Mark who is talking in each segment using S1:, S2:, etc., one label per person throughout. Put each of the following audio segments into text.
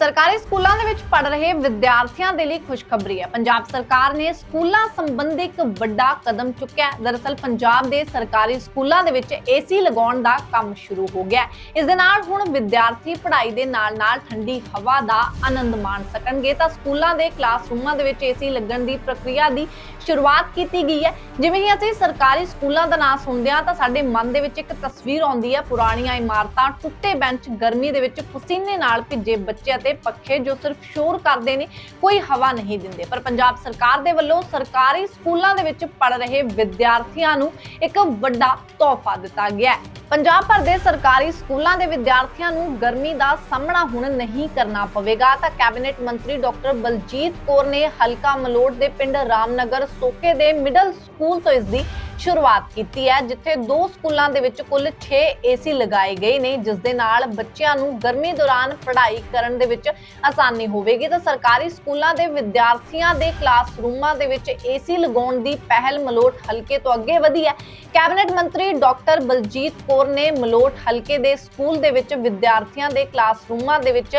S1: ਸਰਕਾਰੀ ਸਕੂਲਾਂ ਦੇ ਵਿੱਚ ਪੜ ਰਹੇ ਵਿਦਿਆਰਥੀਆਂ ਦੇ ਲਈ ਖੁਸ਼ਖਬਰੀ ਹੈ। ਪੰਜਾਬ ਸਰਕਾਰ ਨੇ ਸਕੂਲਾਂ ਸੰਬੰਧੀ ਇੱਕ ਵੱਡਾ ਕਦਮ ਚੁੱਕਿਆ ਹੈ। ਦਰਅਸਲ, ਪੰਜਾਬ ਦੇ ਸਰਕਾਰੀ ਸਕੂਲਾਂ ਦੇ ਵਿੱਚ ਏਸੀ ਲਗਾਉਣ ਦਾ ਕੰਮ ਸ਼ੁਰੂ ਹੋ ਗਿਆ ਹੈ। ਇਸ ਦੇ ਨਾਲ ਹੁਣ ਵਿਦਿਆਰਥੀ ਪੜ੍ਹਾਈ ਦੇ ਨਾਲ-ਨਾਲ ਠੰਡੀ ਹਵਾ ਦਾ ਆਨੰਦ ਮਾਣ ਸਕਣਗੇ। ਤਾਂ ਸਕੂਲਾਂ ਦੇ ਕਲਾਸਰੂਮਾਂ ਦੇ ਵਿੱਚ ਏਸੀ ਲੱਗਣ ਦੀ ਪ੍ਰਕਿਰਿਆ ਦੀ ਸ਼ੁਰੂਆਤ ਕੀਤੀ ਗਈ ਹੈ। ਜਿਵੇਂ ਹੀ ਅਸੀਂ ਸਰਕਾਰੀ ਸਕੂਲਾਂ ਦਾ ਨਾਂ ਸੁਣਦੇ ਹਾਂ, ਤਾਂ ਸਾਡੇ ਮਨ ਦੇ ਵਿੱਚ ਇੱਕ ਤਸਵੀਰ ਆਉਂਦੀ ਹੈ। ਪੁਰਾਣੀਆਂ ਇਮਾਰਤਾਂ, ਟੁੱਟੇ ਬੈਂਚ, ਗਰਮੀ ਦੇ ਵਿੱਚ ਪਸੀਨੇ ਨਾਲ ਭਿੱਜੇ ਬੱਚੇ ਅਤੇ ਪੱਖੇ ਜੋ ਸਿਰਫ ਸ਼ੋਰ ਕਰਦੇ ਨੇ, ਕੋਈ ਹਵਾ ਨਹੀਂ ਦਿੰਦੇ। ਪਰ ਪੰਜਾਬ ਸਰਕਾਰ ਦੇ ਵੱਲੋਂ ਸਰਕਾਰੀ ਸਕੂਲਾਂ ਦੇ ਵਿੱਚ ਪੜ ਰਹੇ ਵਿਦਿਆਰਥੀਆਂ ਨੂੰ ਇੱਕ ਵੱਡਾ ਤੋਹਫਾ ਦਿੱਤਾ ਗਿਆ ਹੈ। ਪੰਜਾਬ ਭਰ ਦੇ ਸਰਕਾਰੀ ਸਕੂਲਾਂ ਦੇ ਵਿਦਿਆਰਥੀਆਂ ਨੂੰ ਗਰਮੀ ਦਾ ਸਾਹਮਣਾ ਹੁਣ ਨਹੀਂ ਕਰਨਾ ਪਵੇਗਾ ਤਾਂ ਕੈਬਨਿਟ ਮੰਤਰੀ ਡਾਕਟਰ ਬਲਜੀਤ ਕੌਰ ਨੇ ਹਲਕਾ ਮਲੋਟ ਦੇ ਪਿੰਡ ਰਾਮਨਗਰ ਸੋਕੇ ਦੇ ਮਿਡਲ ਸਕੂਲ ਤੋਂ ਇਸ ਦੀ ਸ਼ੁਰੂਆਤ ਕੀਤੀ ਹੈ, ਜਿੱਥੇ ਦੋ ਸਕੂਲਾਂ ਦੇ ਵਿੱਚ ਕੁੱਲ 6 ਏਸੀ ਲਗਾਏ ਗਏ ਨੇ ਜਿਸ ਦੇ ਨਾਲ ਬੱਚਿਆਂ ਨੂੰ ਗਰਮੀ ਦੌਰਾਨ ਪੜ੍ਹਾਈ ਕਰਨ ਦੇ ਵਿੱਚ ਆਸਾਨੀ ਹੋਵੇਗੀ। ਤਾਂ ਸਰਕਾਰੀ ਸਕੂਲਾਂ ਦੇ ਵਿਦਿਆਰਥੀਆਂ ਦੇ ਕਲਾਸਰੂਮਾਂ ਦੇ ਵਿੱਚ ਏਸੀ ਲਗਾਉਣ ਦੀ ਪਹਿਲ ਮਲੋਟ ਹਲਕੇ ਤੋਂ ਅੱਗੇ ਵਧੀ ਹੈ। ਕੈਬਨਿਟ ਮੰਤਰੀ ਡਾਕਟਰ ਬਲਜੀਤ ਕੌਰ ਨੇ ਮਲੋਟ ਹਲਕੇ ਦੇ ਸਕੂਲ ਦੇ ਵਿੱਚ ਵਿਦਿਆਰਥੀਆਂ ਦੇ ਕਲਾਸਰੂਮਾਂ ਦੇ ਵਿੱਚ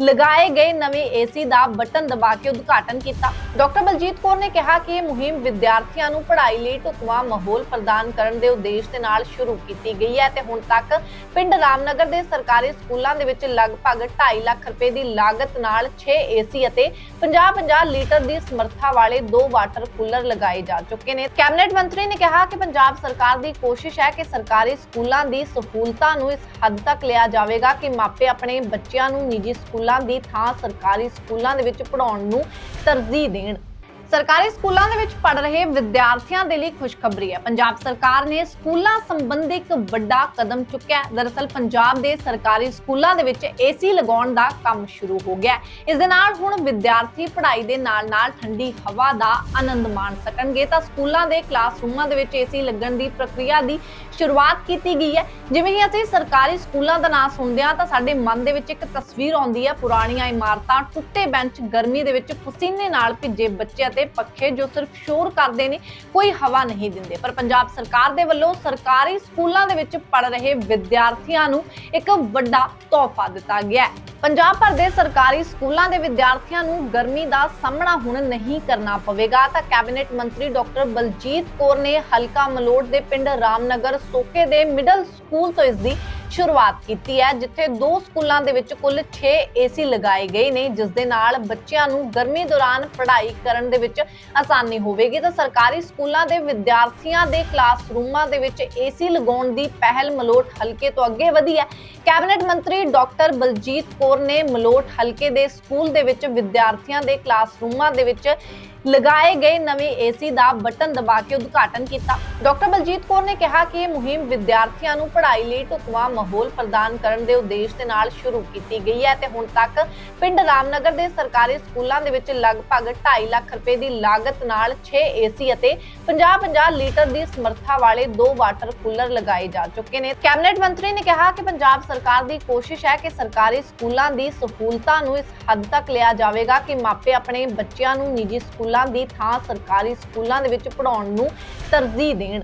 S1: ਲਗਾਏ ਗਏ ਨਵੇਂ ਏਸੀ ਦਾ ਬਟਨ ਦਬਾ ਕੇ ਉਦਘਾਟਨ ਕੀਤਾ। ਡਾਕਟਰ ਬਲਜੀਤ ਕੌਰ ਨੇ ਕਿਹਾ ਕਿ ਇਹ ਮੁਹਿੰਮ ਵਿਦਿਆਰਥੀਆਂ ਨੂੰ ਪੜ੍ਹਾਈ ਲਈ ਢੁਕਵਾਂ ਮਾਹੌਲ ਪ੍ਰਦਾਨ ਕਰਨ ਦੇ ਉਦੇਸ਼ ਦੇ ਨਾਲ ਸ਼ੁਰੂ ਕੀਤੀ ਗਈ ਹੈ ਤੇ ਹੁਣ ਤੱਕ ਪਿੰਡ ਰਾਮਨਗਰ ਦੇ ਸਰਕਾਰੀ ਸਕੂਲਾਂ ਦੇ ਵਿੱਚ ਲਗਭਗ 2.5 ਲੱਖ ਰੁਪਏ ਦੀ ਲਾਗਤ ਨਾਲ 6 ਏਸੀ ਅਤੇ 50-50 ਲੀਟਰ ਦੀ ਸਮਰੱਥਾ ਵਾਲੇ ਦੋ ਵਾਟਰ ਕੂਲਰ ਲਗਾਏ ਜਾ ਚੁੱਕੇ ਨੇ। ਕੈਬਨਿਟ ਮੰਤਰੀ ਨੇ ਕਿਹਾ ਕਿ ਪੰਜਾਬ ਸਰਕਾਰ ਦੀ ਕੋਸ਼ਿਸ਼ ਹੈ ਕਿ ਸਰਕਾਰੀ ਸਕੂਲਾਂ ਦੀ ਸਹੂਲਤਾਂ ਨੂੰ ਇਸ ਹੱਦ ਤੱਕ ਲਿਆ ਜਾਵੇਗਾ ਕਿ ਮਾਪੇ ਆਪਣੇ ਬੱਚਿਆਂ ਨੂੰ ਨਿੱਜੀ ਸਕੂਲਾਂ ਦੀ ਥਾਂ ਸਰਕਾਰੀ ਸਕੂਲਾਂ ਦੇ ਵਿੱਚ ਪੜਾਉਣ ਨੂੰ ਤਰਜੀਹ ਦੇਣ। ਸਰਕਾਰੀ ਸਕੂਲਾਂ ਦੇ ਵਿੱਚ ਪੜ੍ਹ ਰਹੇ ਵਿਦਿਆਰਥੀਆਂ ਦੇ ਲਈ ਖੁਸ਼ਖਬਰੀ ਹੈ। ਪੰਜਾਬ ਸਰਕਾਰ ਨੇ ਸਕੂਲਾਂ ਸੰਬੰਧੀ ਇੱਕ ਵੱਡਾ ਕਦਮ ਚੁੱਕਿਆ ਹੈ। ਦਰਅਸਲ, ਪੰਜਾਬ ਦੇ ਸਰਕਾਰੀ ਸਕੂਲਾਂ ਦੇ ਵਿੱਚ ਏਸੀ ਲਗਾਉਣ ਦਾ ਕੰਮ ਸ਼ੁਰੂ ਹੋ ਗਿਆ ਹੈ। ਇਸ ਦੇ ਨਾਲ ਹੁਣ ਵਿਦਿਆਰਥੀ ਪੜ੍ਹਾਈ ਦੇ ਨਾਲ-ਨਾਲ ਠੰਡੀ ਹਵਾ ਦਾ ਆਨੰਦ ਮਾਣ ਸਕਣਗੇ। ਤਾਂ ਸਕੂਲਾਂ ਦੇ ਕਲਾਸਰੂਮਾਂ ਦੇ ਵਿੱਚ ਏਸੀ ਲੱਗਣ ਦੀ ਪ੍ਰਕਿਰਿਆ ਦੀ ਸ਼ੁਰੂਆਤ ਕੀਤੀ ਗਈ ਹੈ। ਜਿਵੇਂ ਹੀ ਅਸੀਂ ਸਰਕਾਰੀ ਸਕੂਲਾਂ ਦਾ ਨਾਮ ਸੁਣਦੇ ਹਾਂ, ਤਾਂ ਸਾਡੇ ਮਨ ਦੇ ਵਿੱਚ ਇੱਕ ਤਸਵੀਰ ਆਉਂਦੀ ਹੈ। ਪੁਰਾਣੀਆਂ ਇਮਾਰਤਾਂ, ਟੁੱਟੇ ਬੈਂਚ ਗਰਮੀ ਦੇ ਵਿੱਚ ਪਸੀਨੇ ਨਾਲ ਭਿੱਜੇ ਬੱਚੇ ਅਤੇ ਪੱਖੇ ਜੋ ਸਿਰਫ ਸ਼ੋਰ ਕਰਦੇ ਨੇ, ਕੋਈ ਹਵਾ ਨਹੀਂ ਦਿੰਦੇ। ਪਰ ਪੰਜਾਬ ਸਰਕਾਰ ਦੇ ਵੱਲੋਂ ਸਰਕਾਰੀ ਸਕੂਲਾਂ ਦੇ ਵਿੱਚ ਪੜ ਰਹੇ ਵਿਦਿਆਰਥੀਆਂ ਨੂੰ ਇੱਕ ਵੱਡਾ ਤੋਹਫਾ ਦਿੱਤਾ ਗਿਆ ਹੈ। ਪੰਜਾਬ ਭਰ ਦੇ ਸਰਕਾਰੀ ਸਕੂਲਾਂ ਦੇ ਵਿਦਿਆਰਥੀਆਂ ਨੂੰ ਗਰਮੀ ਦਾ ਸਾਹਮਣਾ ਹੁਣ ਨਹੀਂ ਕਰਨਾ ਪਵੇਗਾ। ਤਾਂ ਕੈਬਨਿਟ ਮੰਤਰੀ ਡਾਕਟਰ ਬਲਜੀਤ ਕੌਰ ਨੇ ਹਲਕਾ ਮਲੋਟ ਦੇ ਪਿੰਡ ਰਾਮਨਗਰ ਸੋਕੇ ਦੇ ਮਿਡਲ ਸਕੂਲ ਤੋਂ ਇਸ ਦੀ ਸ਼ੁਰੂਆਤ ਕੀਤੀ ਹੈ, ਜਿੱਥੇ ਦੋ ਸਕੂਲਾਂ ਦੇ ਵਿੱਚ ਕੁੱਲ 6 ਏਸੀ ਲਗਾਏ ਗਏ ਨੇ, ਜਿਸ ਦੇ ਨਾਲ ਬੱਚਿਆਂ ਨੂੰ ਗਰਮੀ ਦੌਰਾਨ ਪੜ੍ਹਾਈ ਕਰਨ ਦੇ ਵਿੱਚ ਆਸਾਨੀ ਹੋਵੇਗੀ। ਤਾਂ ਸਰਕਾਰੀ ਸਕੂਲਾਂ ਦੇ ਵਿਦਿਆਰਥੀਆਂ ਦੇ ਕਲਾਸਰੂਮਾਂ ਦੇ ਵਿੱਚ ਏਸੀ ਲਗਾਉਣ ਦੀ ਪਹਿਲ ਮਲੋਟ ਹਲਕੇ ਤੋਂ ਅੱਗੇ ਵਧੀ ਹੈ। ਕੈਬਨਿਟ ਮੰਤਰੀ ਡਾਕਟਰ ਬਲਜੀਤ ਕੌਰ ਨੇ ਮਲੋਟ ਹਲਕੇ ਦੇ ਸਕੂਲ ਦੇ ਵਿੱਚ ਵਿਦਿਆਰਥੀਆਂ ਦੇ ਕਲਾਸਰੂਮਾਂ ਦੇ ਵਿੱਚ ਲਗਾਏ ਗਏ ਨਵੇਂ ਏਸੀ ਦਾ ਬਟਨ ਦਬਾ ਕੇ ਉਦਘਾਟਨ ਕੀਤਾ। ਡਾਕਟਰ ਬਲਜੀਤ ਕੌਰ ਨੇ ਕਿਹਾ ਕਿ ਇਹ ਮੁਹਿੰਮ ਵਿਦਿਆਰਥੀਆਂ ਨੂੰ ਪੜ੍ਹਾਈ ਲਈ ਢੁਕਵਾਂ ਮਾਹੌਲ ਪ੍ਰਦਾਨ ਕਰਨ ਦੇ ਉਦੇਸ਼ ਦੇ ਨਾਲ ਸ਼ੁਰੂ ਕੀਤੀ ਗਈ ਹੈ ਤੇ ਹੁਣ ਤੱਕ ਪਿੰਡ ਰਾਮਨਗਰ ਦੇ ਸਰਕਾਰੀ ਸਕੂਲਾਂ ਦੇ ਵਿੱਚ ਲਗਭਗ 2.5 ਲੱਖ ਰੁਪਏ ਦੀ ਲਾਗਤ ਨਾਲ 6 ਏਸੀ ਅਤੇ 50-50 ਲੀਟਰ ਦੀ ਸਮਰੱਥਾ ਵਾਲੇ ਦੋ ਵਾਟਰ ਕੂਲਰ ਲਗਾਏ ਜਾ ਚੁੱਕੇ ਨੇ। ਕੈਬਨਿਟ ਮੰਤਰੀ ਨੇ ਕਿਹਾ ਕਿ ਪੰਜਾਬ ਸਰਕਾਰ ਦੀ ਕੋਸ਼ਿਸ਼ ਹੈ ਕਿ ਸਰਕਾਰੀ ਸਕੂਲਾਂ ਦੀ ਸਹੂਲਤਾਂ ਨੂੰ ਇਸ ਹੱਦ ਤੱਕ ਲਿਆ ਜਾਵੇਗਾ ਕਿ ਮਾਪੇ ਆਪਣੇ ਬੱਚਿਆਂ ਨੂੰ ਨਿੱਜੀ ਸਕੂਲਾਂ ਸਕੂਲਾਂ ਦੀ ਥਾਂ ਸਰਕਾਰੀ ਸਕੂਲਾਂ ਦੇ ਵਿੱਚ ਪੜਾਉਣ ਨੂੰ ਤਰਜੀਹ ਦੇਣ।